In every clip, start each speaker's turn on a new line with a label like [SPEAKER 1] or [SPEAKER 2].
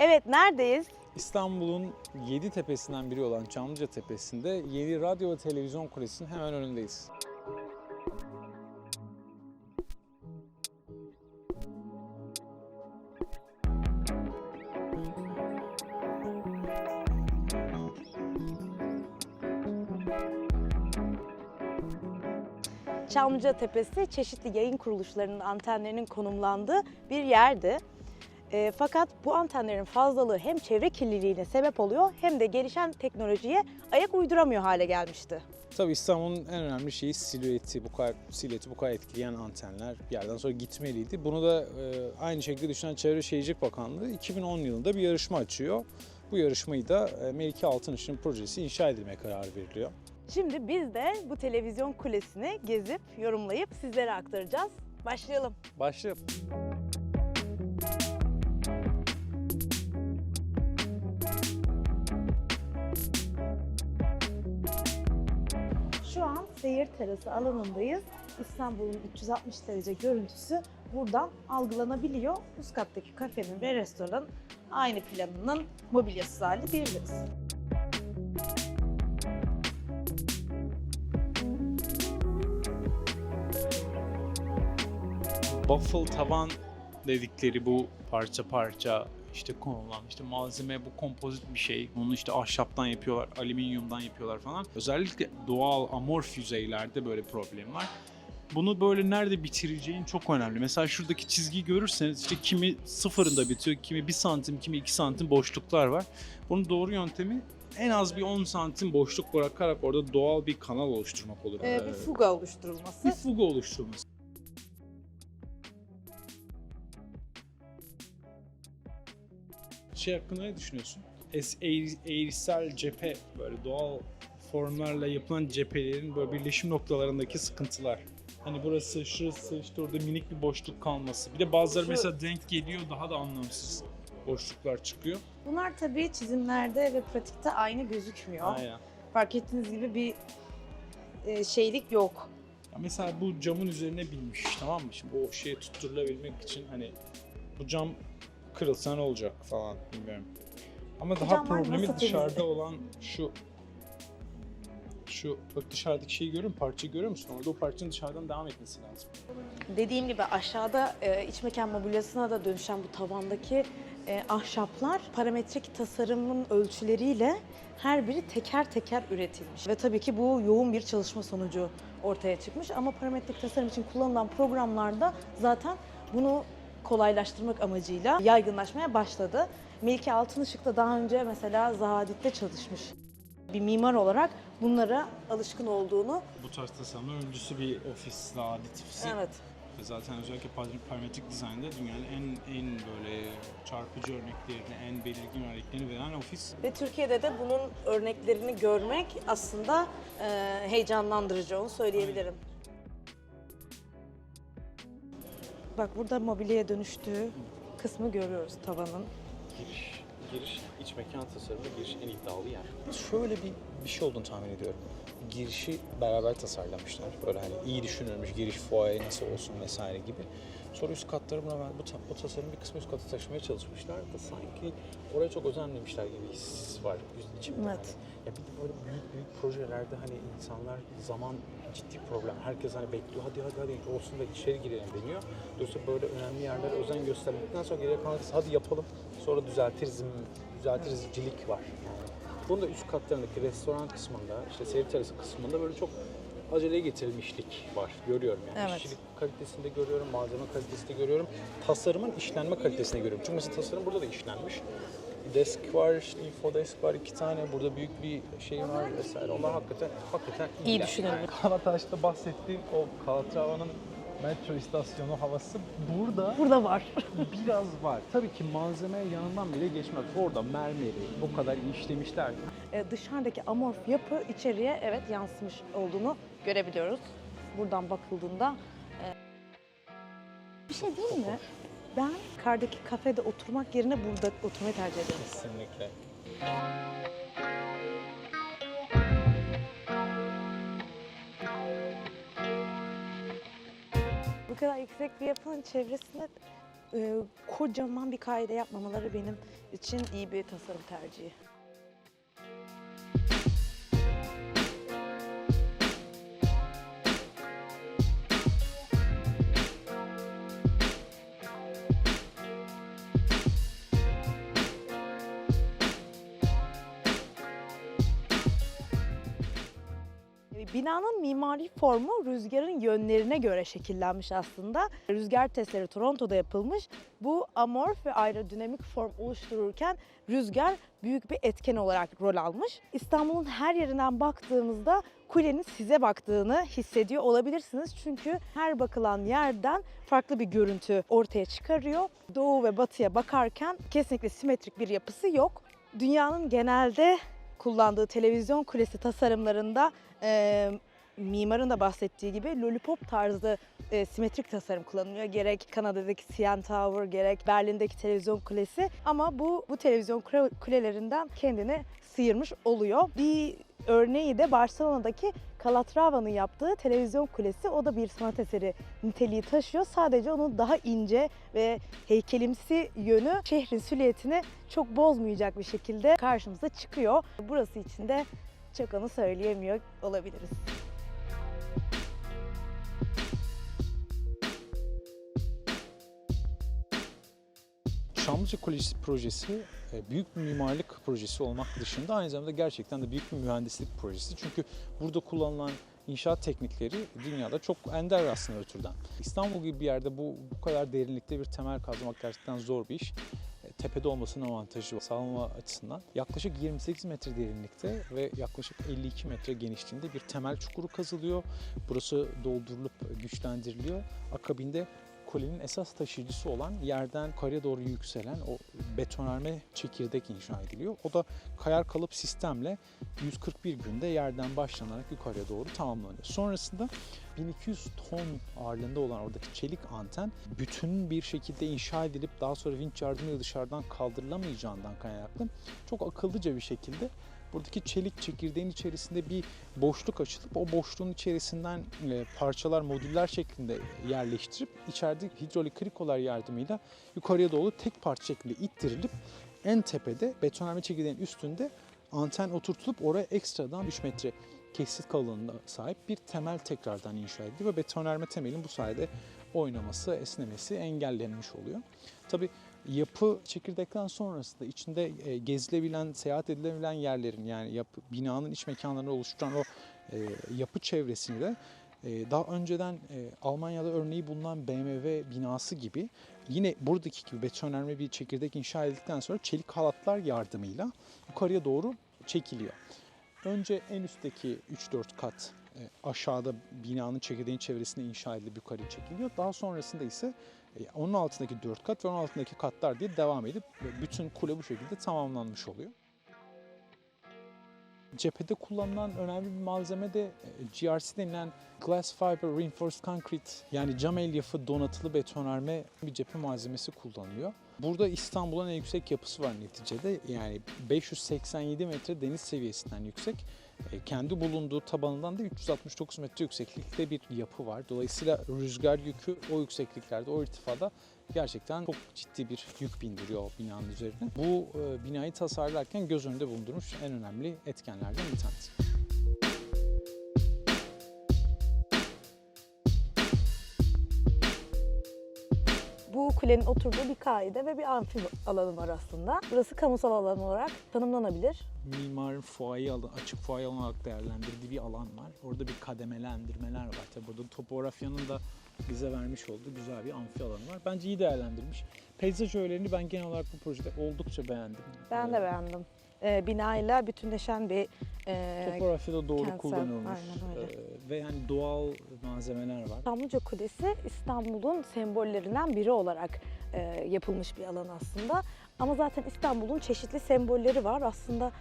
[SPEAKER 1] Evet neredeyiz?
[SPEAKER 2] İstanbul'un yedi tepesinden biri olan Çamlıca Tepesi'nde yeni radyo ve televizyon kulesinin hemen önündeyiz.
[SPEAKER 1] Çamlıca Tepesi çeşitli yayın kuruluşlarının antenlerinin konumlandığı bir yerdi. E, fakat bu antenlerin fazlalığı hem çevre kirliliğine sebep oluyor hem de gelişen teknolojiye ayak uyduramıyor hale gelmişti.
[SPEAKER 2] Tabii İstanbul'un en önemli şeyi silüeti, bu kadar silüeti bu kadar etkileyen antenler bir yerden sonra gitmeliydi. Bunu da e, aynı şekilde düşünen Çevre Şehircilik Bakanlığı 2010 yılında bir yarışma açıyor. Bu yarışmayı da e, Melike Altınış'ın projesi inşa edilmeye karar veriliyor.
[SPEAKER 1] Şimdi biz de bu televizyon kulesini gezip yorumlayıp sizlere aktaracağız. Başlayalım.
[SPEAKER 2] Başlayalım.
[SPEAKER 1] Seyir terası alanındayız. İstanbul'un 360 derece görüntüsü buradan algılanabiliyor. Üst kattaki kafenin ve restoranın aynı planının mobilyasız hali diyebiliriz.
[SPEAKER 2] Waffle tavan dedikleri bu parça parça işte konulan işte malzeme bu kompozit bir şey. Bunu işte ahşaptan yapıyorlar, alüminyumdan yapıyorlar falan. Özellikle doğal amorf yüzeylerde böyle problem var. Bunu böyle nerede bitireceğin çok önemli. Mesela şuradaki çizgiyi görürseniz işte kimi sıfırında bitiyor, kimi 1 santim, kimi 2 santim boşluklar var. Bunun doğru yöntemi en az bir 10 santim boşluk bırakarak orada doğal bir kanal oluşturmak olur.
[SPEAKER 1] Ee, bir
[SPEAKER 2] Ee,
[SPEAKER 1] fuga oluşturulması.
[SPEAKER 2] bir fuga oluşturulması. Şey hakkında ne düşünüyorsun? Es eğri- eğrisel cephe böyle doğal formlarla yapılan cephelerin böyle birleşim noktalarındaki sıkıntılar. Hani burası, şurası, işte orada minik bir boşluk kalması. Bir de bazıları
[SPEAKER 1] Şu-
[SPEAKER 2] mesela denk geliyor daha da anlamsız boşluklar çıkıyor.
[SPEAKER 1] Bunlar tabii çizimlerde ve pratikte aynı gözükmüyor.
[SPEAKER 2] Aynen.
[SPEAKER 1] Fark ettiğiniz gibi bir e, şeylik yok.
[SPEAKER 2] Ya mesela bu camın üzerine binmiş tamam mı? Şimdi o şeye tutturulabilmek için hani bu cam kırılsa ne olacak falan bilmiyorum. Ama daha
[SPEAKER 1] camlar
[SPEAKER 2] problemi dışarıda
[SPEAKER 1] temizlenir?
[SPEAKER 2] olan şu şu bak dışarıdaki şeyi görüyor musun? Parçayı görüyor musun? Orada o parçanın dışarıdan devam etmesi lazım.
[SPEAKER 1] Dediğim gibi aşağıda e, iç mekan mobilyasına da dönüşen bu tavandaki e, ahşaplar parametrik tasarımın ölçüleriyle her biri teker teker üretilmiş. Ve tabii ki bu yoğun bir çalışma sonucu ortaya çıkmış. Ama parametrik tasarım için kullanılan programlarda zaten bunu kolaylaştırmak amacıyla yaygınlaşmaya başladı. Melike Altınışık da daha önce mesela Zahadit'te çalışmış. Bir mimar olarak bunlara alışkın olduğunu
[SPEAKER 2] Bu tarz tasarımlar öncüsü bir ofis, daha aditifsi.
[SPEAKER 1] evet
[SPEAKER 2] Ve Zaten özellikle par- parametrik dizaynda dünyanın en en böyle çarpıcı örneklerini, en belirgin örneklerini veren ofis.
[SPEAKER 1] Ve Türkiye'de de bunun örneklerini görmek aslında e, heyecanlandırıcı onu söyleyebilirim. Bak burada mobilyaya dönüştüğü kısmı görüyoruz tavanın.
[SPEAKER 3] Giriş, giriş iç mekan tasarımında giriş en iddialı yer.
[SPEAKER 4] Şöyle bir bir şey olduğunu tahmin ediyorum. Girişi beraber tasarlamışlar. Böyle hani iyi düşünülmüş giriş fuaye nasıl olsun vesaire gibi. Sonra üst katları buna ben bu, bu tasarım bir kısmı üst kata taşımaya çalışmışlar da sanki oraya çok özenmemişler gibi his var içimde.
[SPEAKER 1] Evet.
[SPEAKER 4] Hani. Ya bir de böyle büyük büyük projelerde hani insanlar zaman ciddi problem. Herkes hani bekliyor hadi hadi hadi olsun da içeri girelim deniyor. Dolayısıyla böyle önemli yerlere özen göstermekten sonra geriye kalan hadi yapalım sonra düzeltiriz düzeltirizcilik var. Yani bunun da üst katlarındaki restoran kısmında, işte seyir terası kısmında böyle çok aceleye getirilmişlik var. Görüyorum yani.
[SPEAKER 1] Evet.
[SPEAKER 4] İşçilik kalitesinde görüyorum, malzeme kalitesinde görüyorum. Tasarımın işlenme kalitesinde görüyorum. Çünkü mesela tasarım burada da işlenmiş. Desk var, işte info desk var iki tane. Burada büyük bir şey var vesaire. Onlar hakikaten hakikaten
[SPEAKER 1] İyi
[SPEAKER 4] yani.
[SPEAKER 1] düşünülmüş.
[SPEAKER 5] Kalataş'ta bahsettiğim o Kalatrava'nın metro istasyonu havası burada
[SPEAKER 1] Burada var.
[SPEAKER 5] biraz var. Tabii ki malzeme yanından bile geçmez. Orada mermeri o kadar iyi işlemişler ki.
[SPEAKER 1] E, dışarıdaki amorf yapı içeriye evet yansımış olduğunu görebiliyoruz. Buradan bakıldığında. e, Bir şey değil mi? Ben kardaki kafede oturmak yerine burada oturmayı tercih ederim.
[SPEAKER 4] Kesinlikle.
[SPEAKER 1] Bu kadar yüksek bir yapının çevresinde e, kocaman bir kaide yapmamaları benim için iyi bir tasarım tercihi. Mimari formu rüzgarın yönlerine göre şekillenmiş aslında. Rüzgar testleri Toronto'da yapılmış. Bu amorf ve aerodinamik form oluştururken rüzgar büyük bir etken olarak rol almış. İstanbul'un her yerinden baktığımızda kulenin size baktığını hissediyor olabilirsiniz. Çünkü her bakılan yerden farklı bir görüntü ortaya çıkarıyor. Doğu ve batıya bakarken kesinlikle simetrik bir yapısı yok. Dünyanın genelde kullandığı televizyon kulesi tasarımlarında e, mimarın da bahsettiği gibi lollipop tarzı e, simetrik tasarım kullanılıyor. Gerek Kanada'daki CN Tower, gerek Berlin'deki televizyon kulesi. Ama bu bu televizyon kule- kulelerinden kendini sıyırmış oluyor. Bir örneği de Barcelona'daki Calatrava'nın yaptığı televizyon kulesi. O da bir sanat eseri niteliği taşıyor. Sadece onun daha ince ve heykelimsi yönü şehrin silüetini çok bozmayacak bir şekilde karşımıza çıkıyor. Burası için de çok onu söyleyemiyor olabiliriz.
[SPEAKER 2] Çamlıca Koleji projesi e, büyük bir mimarlık projesi olmak dışında aynı zamanda gerçekten de büyük bir mühendislik projesi. Çünkü burada kullanılan inşaat teknikleri dünyada çok ender aslında ötürden. İstanbul gibi bir yerde bu bu kadar derinlikte bir temel kazmak gerçekten zor bir iş. E, Tepede olmasının avantajı sağlama açısından. Yaklaşık 28 metre derinlikte ve yaklaşık 52 metre genişliğinde bir temel çukuru kazılıyor. Burası doldurulup güçlendiriliyor. Akabinde kulenin esas taşıyıcısı olan yerden yukarıya doğru yükselen o betonarme çekirdek inşa ediliyor. O da kayar kalıp sistemle 141 günde yerden başlanarak yukarıya doğru tamamlanıyor. Sonrasında 1200 ton ağırlığında olan oradaki çelik anten bütün bir şekilde inşa edilip daha sonra vinç yardımıyla dışarıdan kaldırılamayacağından kaynaklı çok akıllıca bir şekilde buradaki çelik çekirdeğin içerisinde bir boşluk açılıp o boşluğun içerisinden e, parçalar modüller şeklinde yerleştirip içeride hidrolik krikolar yardımıyla yukarıya doğru tek parça şeklinde ittirilip en tepede betonarme çekirdeğin üstünde anten oturtulup oraya ekstradan 3 metre kesit kalınlığına sahip bir temel tekrardan inşa edildi ve betonarme temelin bu sayede oynaması, esnemesi engellenmiş oluyor. Tabi yapı çekirdekten sonrasında içinde e, gezilebilen, seyahat edilebilen yerlerin yani yapı, binanın iç mekanlarını oluşturan o e, yapı çevresini de e, daha önceden e, Almanya'da örneği bulunan BMW binası gibi yine buradaki gibi betonarme bir çekirdek inşa edildikten sonra çelik halatlar yardımıyla yukarıya doğru çekiliyor. Önce en üstteki 3-4 kat aşağıda binanın çekirdeğin çevresinde inşa edilip yukarı çekiliyor. Daha sonrasında ise e, onun altındaki 4 kat ve onun altındaki katlar diye devam edip e, bütün kule bu şekilde tamamlanmış oluyor. Cephede kullanılan önemli bir malzeme de e, GRC denilen Glass Fiber Reinforced Concrete yani cam elyafı donatılı betonarme bir cephe malzemesi kullanılıyor. Burada İstanbul'un en yüksek yapısı var neticede. Yani 587 metre deniz seviyesinden yüksek. E, Kendi bulunduğu tabanından da 369 metre yükseklikte bir yapı var. Dolayısıyla rüzgar yükü o yüksekliklerde, o irtifada gerçekten çok ciddi bir yük bindiriyor o binanın üzerine. Bu e, binayı tasarlarken göz önünde bulundurmuş en önemli etkenlerden bir tanesi.
[SPEAKER 1] Bu kulenin oturduğu bir kaide ve bir amfi alanı var aslında. Burası kamusal alan olarak tanımlanabilir.
[SPEAKER 2] mimarın fuaye alan, açık fuaye alan olarak değerlendirdiği bir alan var. Orada bir kademelendirmeler var. Tabii burada topografyanın da bize vermiş olduğu güzel bir amfi alanı var. Bence iyi değerlendirmiş. Peyzaj öğelerini ben genel olarak bu projede oldukça beğendim.
[SPEAKER 1] Ben de
[SPEAKER 2] Ee,
[SPEAKER 1] beğendim. Ee, binayla bütünleşen bir e,
[SPEAKER 2] Topografyada doğru
[SPEAKER 1] kentsel,
[SPEAKER 2] kullanılmış
[SPEAKER 1] aynen öyle.
[SPEAKER 2] ee, ve yani doğal malzemeler var.
[SPEAKER 1] İstanbulca Kulesi İstanbul'un sembollerinden biri olarak e, yapılmış bir alan aslında. Ama zaten İstanbul'un çeşitli sembolleri var. Aslında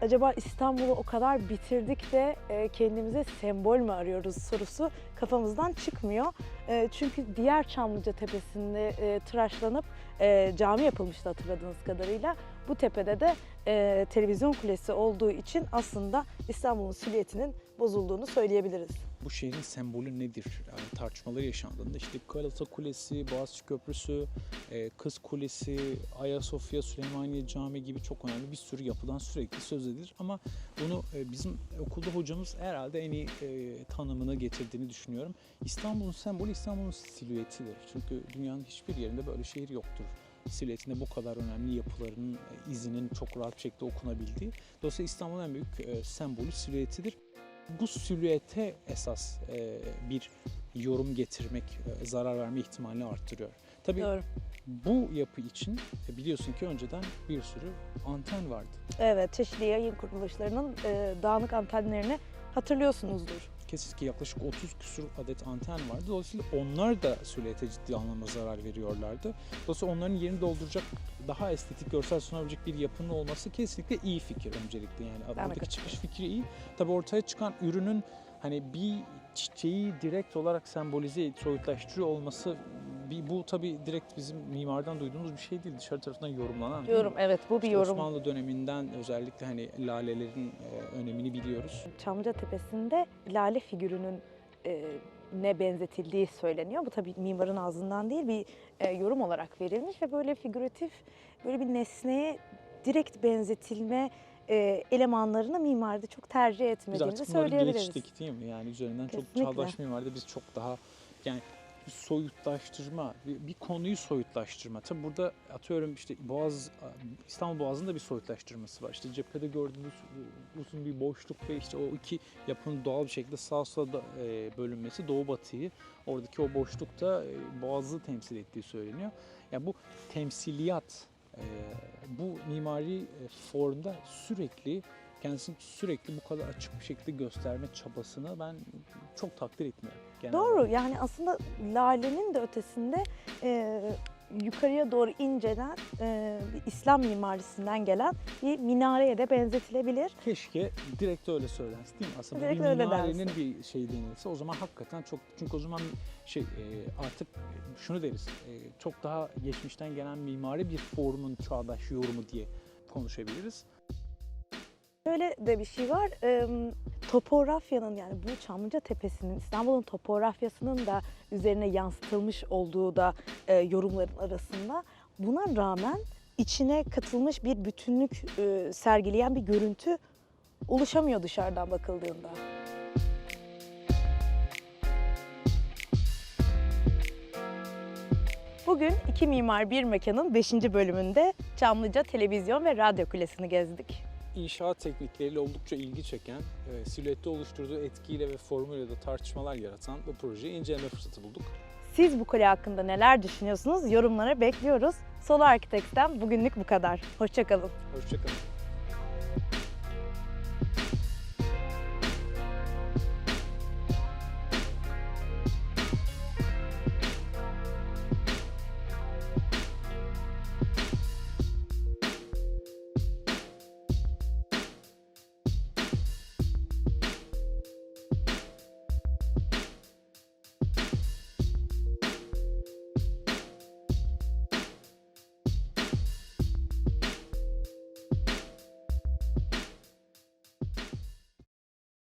[SPEAKER 1] acaba İstanbul'u o kadar bitirdik de e, kendimize sembol mü arıyoruz sorusu kafamızdan çıkmıyor. E, çünkü diğer Çamlıca Tepesi'nde e, tıraşlanıp e, cami yapılmıştı hatırladığınız kadarıyla. Bu tepede de e, televizyon kulesi olduğu için aslında İstanbul'un silüetinin bozulduğunu söyleyebiliriz.
[SPEAKER 2] bu şehrin sembolü nedir yani tartışmaları yaşandığında işte Galata Kulesi, Boğaziçi Köprüsü, e, Kız Kulesi, Ayasofya, Süleymaniye Camii gibi çok önemli bir sürü yapıdan sürekli söz edilir. Ama bunu e, bizim okulda hocamız herhalde en iyi e, tanımını getirdiğini düşünüyorum. İstanbul'un sembolü İstanbul'un silüetidir. Çünkü dünyanın hiçbir yerinde böyle şehir yoktur. Silüetinde bu kadar önemli yapıların e, izinin çok rahat bir şekilde okunabildiği. Dolayısıyla İstanbul'un en büyük e, sembolü silüetidir. Bu silüete esas e, bir yorum getirmek zarar verme ihtimalini arttırıyor. Tabii
[SPEAKER 1] Doğru.
[SPEAKER 2] bu yapı için biliyorsun ki önceden bir sürü anten vardı.
[SPEAKER 1] Evet, çeşitli yayın kuruluşlarının dağınık antenlerini hatırlıyorsunuzdur.
[SPEAKER 2] Kesinlikle yaklaşık 30 küsur adet anten vardı. Dolayısıyla onlar da silüete ciddi anlamda zarar veriyorlardı. Dolayısıyla onların yerini dolduracak daha estetik görsel sunabilecek bir yapının olması kesinlikle iyi fikir öncelikle yani. Buradaki çıkış fikri iyi. Tabii ortaya çıkan ürünün hani bir çiçeği direkt olarak sembolize, soyutlaştırıyor olması bir, bu tabii direkt bizim mimardan duyduğumuz bir şey değil. Dışarı tarafından yorumlanan.
[SPEAKER 1] Yorum, evet bu bir
[SPEAKER 2] İşte
[SPEAKER 1] yorum.
[SPEAKER 2] Osmanlı döneminden özellikle hani lalelerin e, önemini biliyoruz.
[SPEAKER 1] Çamlıca Tepesi'nde lale figürünün e, ne benzetildiği söyleniyor. Bu tabii mimarın ağzından değil bir e, yorum olarak verilmiş ve böyle figüratif böyle bir nesneye direkt benzetilme e, elemanlarını mimaride çok tercih
[SPEAKER 2] Biz
[SPEAKER 1] etmediğimizi
[SPEAKER 2] artık bunları
[SPEAKER 1] söyleyebiliriz.
[SPEAKER 2] geçtik değil mi? Yani üzerinden çok
[SPEAKER 1] Kesinlikle.
[SPEAKER 2] çağdaş mimaride biz çok daha yani bir soyutlaştırma, bir, bir konuyu soyutlaştırma. Tabi burada atıyorum işte Boğaz, İstanbul Boğazı'nda bir soyutlaştırması var. İşte cephede gördüğünüz uzun bir boşluk ve işte o iki yapının doğal bir şekilde sağ sola da, e, bölünmesi doğu batıyı oradaki o boşlukta e, Boğaz'ı temsil ettiği söyleniyor. Yani bu temsiliyat e, bu mimari e, formda sürekli kendisini sürekli bu kadar açık bir şekilde gösterme çabasını ben çok takdir etmiyorum. genel
[SPEAKER 1] Doğru yani aslında lalenin de ötesinde e, yukarıya doğru incelen e, bir İslam mimarisinden gelen bir minareye de benzetilebilir.
[SPEAKER 2] Keşke direkt öyle söylensin değil mi? Aslında
[SPEAKER 1] Direkt
[SPEAKER 2] bir
[SPEAKER 1] öyle
[SPEAKER 2] mimarinin
[SPEAKER 1] densin.
[SPEAKER 2] bir şey denilse o zaman hakikaten çok çünkü o zaman şey e, artık şunu deriz e, çok daha geçmişten gelen mimari bir formun çağdaş yorumu diye konuşabiliriz.
[SPEAKER 1] Şöyle de bir şey var. e, topografyanın yani bu Çamlıca Tepesi'nin İstanbul'un topografyasının da üzerine yansıtılmış olduğu da e, yorumların arasında buna rağmen içine katılmış bir bütünlük e, sergileyen bir görüntü oluşamıyor dışarıdan bakıldığında. Bugün iki Mimar Bir Mekan'ın 5. bölümünde Çamlıca Televizyon ve Radyo Kulesi'ni gezdik.
[SPEAKER 2] İnşaat teknikleriyle oldukça ilgi çeken, e, silüette oluşturduğu etkiyle ve formuyla da tartışmalar yaratan bu projeyi inceleme fırsatı bulduk.
[SPEAKER 1] Siz bu kule hakkında neler düşünüyorsunuz? Yorumlara bekliyoruz. Solo Architects'ten bugünlük bu kadar. Hoşçakalın.
[SPEAKER 2] Hoşçakalın.